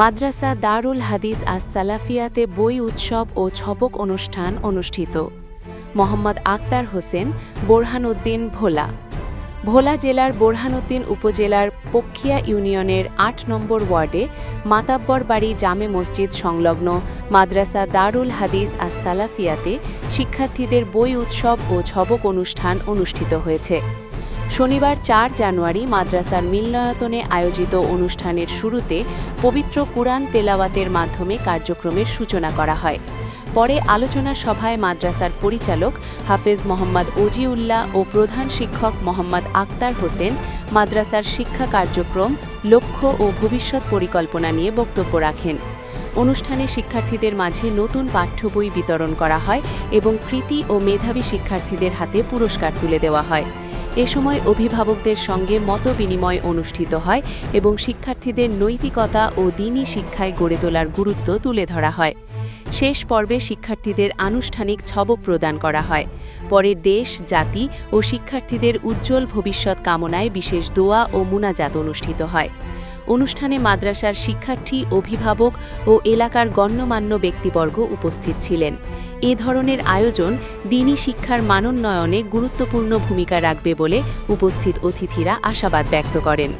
মাদ্রাসা দারুল হাদিস আস সালাফিয়াতে বই উৎসব ও ছবক অনুষ্ঠান অনুষ্ঠিত। মোহাম্মদ আক্তার হোসেন, বোরহানউদ্দিন ভোলা। ভোলা জেলার বোরহানউদ্দিন উপজেলার পক্ষিয়া ইউনিয়নের আট নম্বর ওয়ার্ডে মাতাব্বর বাড়ি জামে মসজিদ সংলগ্ন মাদ্রাসা দারুল হাদিস আস সালাফিয়াতে শিক্ষার্থীদের বই উৎসব ও ছবক অনুষ্ঠান অনুষ্ঠিত হয়েছে। শনিবার চার জানুয়ারি মাদ্রাসার মিলনায়তনে আয়োজিত অনুষ্ঠানের শুরুতে পবিত্র কুরআন তেলাওয়াতের মাধ্যমে কার্যক্রমের সূচনা করা হয়। পরে আলোচনা সভায় মাদ্রাসার পরিচালক হাফেজ মোহাম্মদ ওজিউল্লাহ ও প্রধান শিক্ষক মোহাম্মদ আক্তার হোসেন মাদ্রাসার শিক্ষা কার্যক্রম, লক্ষ্য ও ভবিষ্যৎ পরিকল্পনা নিয়ে বক্তব্য রাখেন। অনুষ্ঠানে শিক্ষার্থীদের মাঝে নতুন পাঠ্য বই বিতরণ করা হয় এবং কৃতি ও মেধাবী শিক্ষার্থীদের হাতে পুরস্কার তুলে দেওয়া হয়। এ সময় অভিভাবকদের সঙ্গে মত বিনিময় অনুষ্ঠিত হয় এবং শিক্ষার্থীদের নৈতিকতা ও দিনী শিক্ষায় গড়ে তোলার গুরুত্ব তুলে ধরা হয়। শেষ পর্বে শিক্ষার্থীদের আনুষ্ঠানিক ছবক প্রদান করা হয়। পরে দেশ, জাতি ও শিক্ষার্থীদের উজ্জ্বল ভবিষ্যৎ কামনায় বিশেষ দোয়া ও মুনাজাত অনুষ্ঠিত হয়। অনুষ্ঠানে মাদ্রাসার শিক্ষার্থী, অভিভাবক ও এলাকার গণ্যমান্য ব্যক্তিবর্গ উপস্থিত ছিলেন। এ ধরনের আয়োজন দিনী শিক্ষার মানোন্নয়নে গুরুত্বপূর্ণ ভূমিকা রাখবে বলে উপস্থিত অতিথিরা আশাবাদ ব্যক্ত করেন।